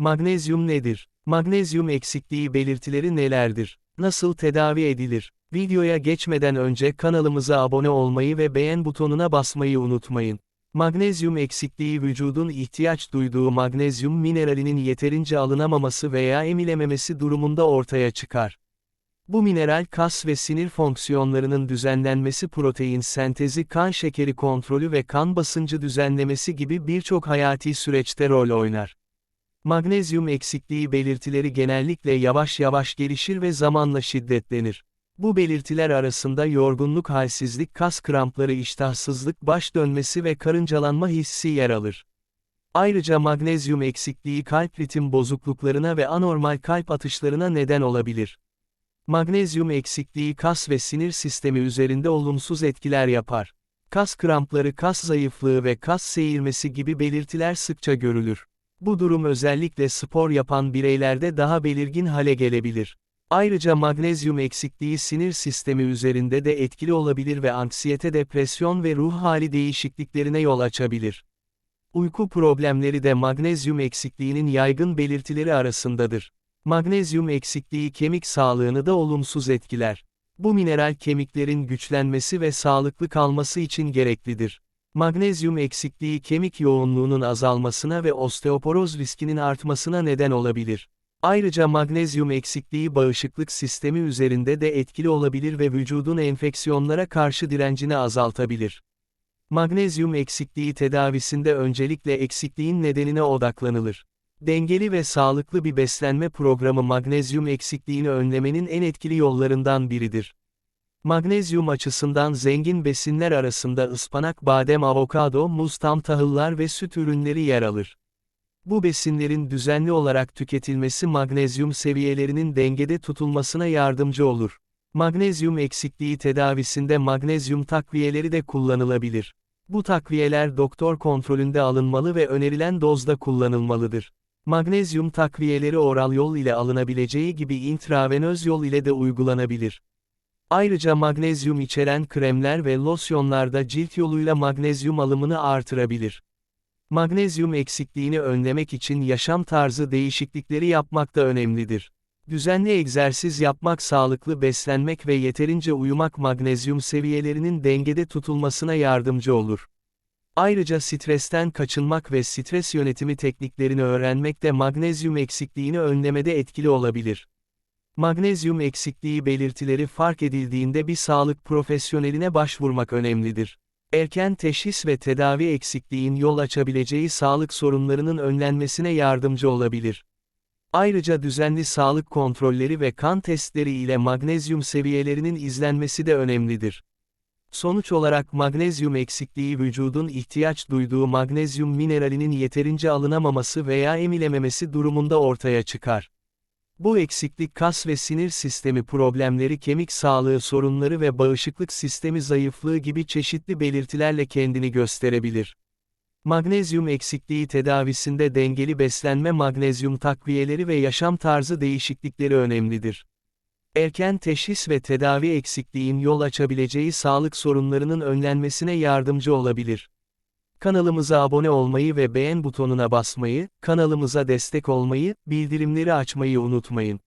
Magnezyum nedir? Magnezyum eksikliği belirtileri nelerdir? Nasıl tedavi edilir? Videoya geçmeden önce kanalımıza abone olmayı ve beğen butonuna basmayı unutmayın. Magnezyum eksikliği vücudun ihtiyaç duyduğu magnezyum mineralinin yeterince alınamaması veya emilememesi durumunda ortaya çıkar. Bu mineral kas ve sinir fonksiyonlarının düzenlenmesi protein sentezi kan şekeri kontrolü ve kan basıncı düzenlemesi gibi birçok hayati süreçte rol oynar. Magnezyum eksikliği belirtileri genellikle yavaş yavaş gelişir ve zamanla şiddetlenir. Bu belirtiler arasında yorgunluk halsizlik kas krampları iştahsızlık baş dönmesi ve karıncalanma hissi yer alır. Ayrıca magnezyum eksikliği kalp ritim bozukluklarına ve anormal kalp atışlarına neden olabilir. Magnezyum eksikliği kas ve sinir sistemi üzerinde olumsuz etkiler yapar. Kas krampları, kas zayıflığı ve kas seyirmesi gibi belirtiler sıkça görülür. Bu durum özellikle spor yapan bireylerde daha belirgin hale gelebilir. Ayrıca magnezyum eksikliği sinir sistemi üzerinde de etkili olabilir ve anksiyete depresyon ve ruh hali değişikliklerine yol açabilir. Uyku problemleri de magnezyum eksikliğinin yaygın belirtileri arasındadır. Magnezyum eksikliği kemik sağlığını da olumsuz etkiler. Bu mineral kemiklerin güçlenmesi ve sağlıklı kalması için gereklidir. Magnezyum eksikliği kemik yoğunluğunun azalmasına ve osteoporoz riskinin artmasına neden olabilir. Ayrıca magnezyum eksikliği bağışıklık sistemi üzerinde de etkili olabilir ve vücudun enfeksiyonlara karşı direncini azaltabilir. Magnezyum eksikliği tedavisinde öncelikle eksikliğin nedenine odaklanılır. Dengeli ve sağlıklı bir beslenme programı magnezyum eksikliğini önlemenin en etkili yollarından biridir. Magnezyum açısından zengin besinler arasında ıspanak, badem, avokado, muz, tam tahıllar ve süt ürünleri yer alır. Bu besinlerin düzenli olarak tüketilmesi magnezyum seviyelerinin dengede tutulmasına yardımcı olur. Magnezyum eksikliği tedavisinde magnezyum takviyeleri de kullanılabilir. Bu takviyeler doktor kontrolünde alınmalı ve önerilen dozda kullanılmalıdır. Magnezyum takviyeleri oral yol ile alınabileceği gibi intravenöz yol ile de uygulanabilir. Ayrıca magnezyum içeren kremler ve losyonlarda cilt yoluyla magnezyum alımını artırabilir. Magnezyum eksikliğini önlemek için yaşam tarzı değişiklikleri yapmak da önemlidir. Düzenli egzersiz yapmak, sağlıklı beslenmek ve yeterince uyumak magnezyum seviyelerinin dengede tutulmasına yardımcı olur. Ayrıca stresten kaçınmak ve stres yönetimi tekniklerini öğrenmek de magnezyum eksikliğini önlemede etkili olabilir. Magnezyum eksikliği belirtileri fark edildiğinde bir sağlık profesyoneline başvurmak önemlidir. Erken teşhis ve tedavi eksikliğin yol açabileceği sağlık sorunlarının önlenmesine yardımcı olabilir. Ayrıca düzenli sağlık kontrolleri ve kan testleri ile magnezyum seviyelerinin izlenmesi de önemlidir. Sonuç olarak magnezyum eksikliği vücudun ihtiyaç duyduğu magnezyum mineralinin yeterince alınamaması veya emilememesi durumunda ortaya çıkar. Bu eksiklik kas ve sinir sistemi problemleri kemik sağlığı sorunları ve bağışıklık sistemi zayıflığı gibi çeşitli belirtilerle kendini gösterebilir. Magnezyum eksikliği tedavisinde dengeli beslenme magnezyum takviyeleri ve yaşam tarzı değişiklikleri önemlidir. Erken teşhis ve tedavi eksikliğin yol açabileceği sağlık sorunlarının önlenmesine yardımcı olabilir. Kanalımıza abone olmayı ve beğen butonuna basmayı, kanalımıza destek olmayı, bildirimleri açmayı unutmayın.